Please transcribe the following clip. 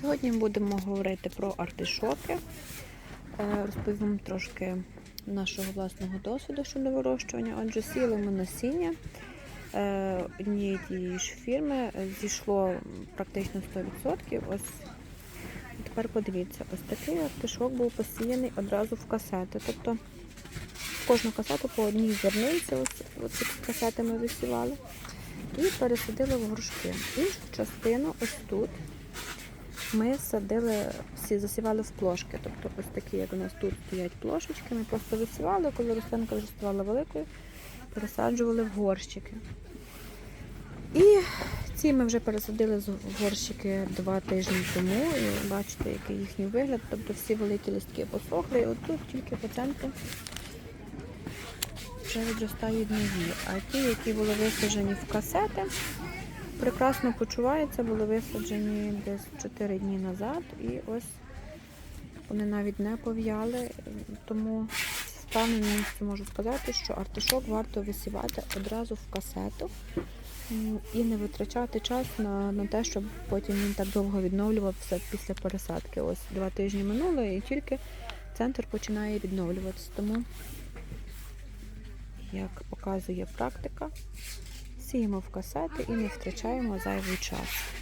Сьогодні будемо говорити про артишоки. Е, Розповім трошки нашого власного досвіду щодо вирощування. Отже, сіли ми насіння е, однієї тієї ж фірми. Зійшло практично 100%. Ось тепер подивіться, ось такий артишок був посіяний одразу в касети. Тобто в кожну касету по одній зерниці, ось, ось ці касети ми висівали. І пересадили в горшки. Іншу частину ось тут ми садили, всі засівали в плошки. Тобто ось такі, як у нас тут стоять плошечки, ми просто висівали, коли рослинка вже ставала великою, пересаджували в горщики. І ці ми вже пересадили з- горщики два тижні тому. І бачите, який їхній вигляд. Тобто всі великі листки посохли, і отут тільки по вже відростають нові. А ті, які були висаджені в касети, прекрасно почуваються, були висаджені десь 4 дні назад. І ось вони навіть не пов'яли. Тому з впевненістю можу сказати, що артишок варто висівати одразу в касету і не витрачати час на, на те, щоб потім він так довго відновлювався після пересадки. Ось два тижні минуло і тільки центр починає відновлюватися. Тому як показує практика, сіємо в касети і не втрачаємо зайвий час.